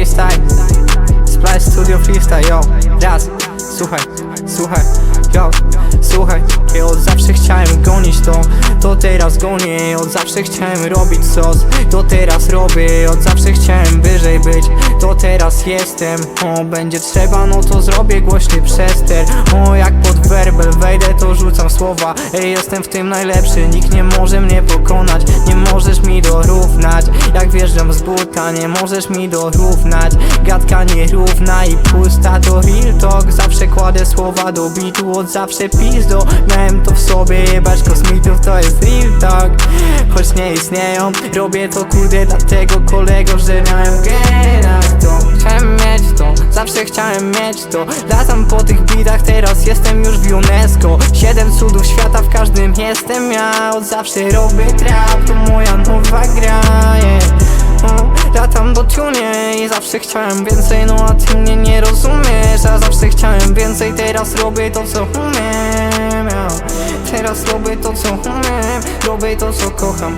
freestyle. Splash Studio Freestyle, yo. Raz, słuchaj, słuchaj, yo. Słuchaj, ja od zawsze chciałem gonić to. To teraz gonię, od zawsze chciałem robić sos. To teraz robię, od zawsze chciałem wyżej być. To teraz jestem, o będzie trzeba, no to zrobię głośny przester. O jak pod werbel wejdę, to rzucam słowa. Ej, jestem w tym najlepszy, nikt nie może mnie pokonać. Nie możesz mi dorównać, jak wjeżdżam z buta Nie możesz mi dorównać, gadka nierówna i pusta To real talk, zawsze kładę słowa do bitu Od zawsze pizdo, miałem to w sobie Jebać kosmitów, to jest real talk. Choć nie istnieją, robię to kurde Dlatego kolego, że miałem genach to. Chciałem mieć to, zawsze chciałem mieć to. Latam po tych bitach, teraz jestem już w UNESCO. Siedem cudów świata, w każdym jestem ja. Od zawsze robię trap, to moja nowa gra zawsze chciałem więcej No a ty mnie nie rozumiesz A zawsze chciałem więcej, teraz robię to co umiem ja. Teraz robię to co umiem Robię to co kocham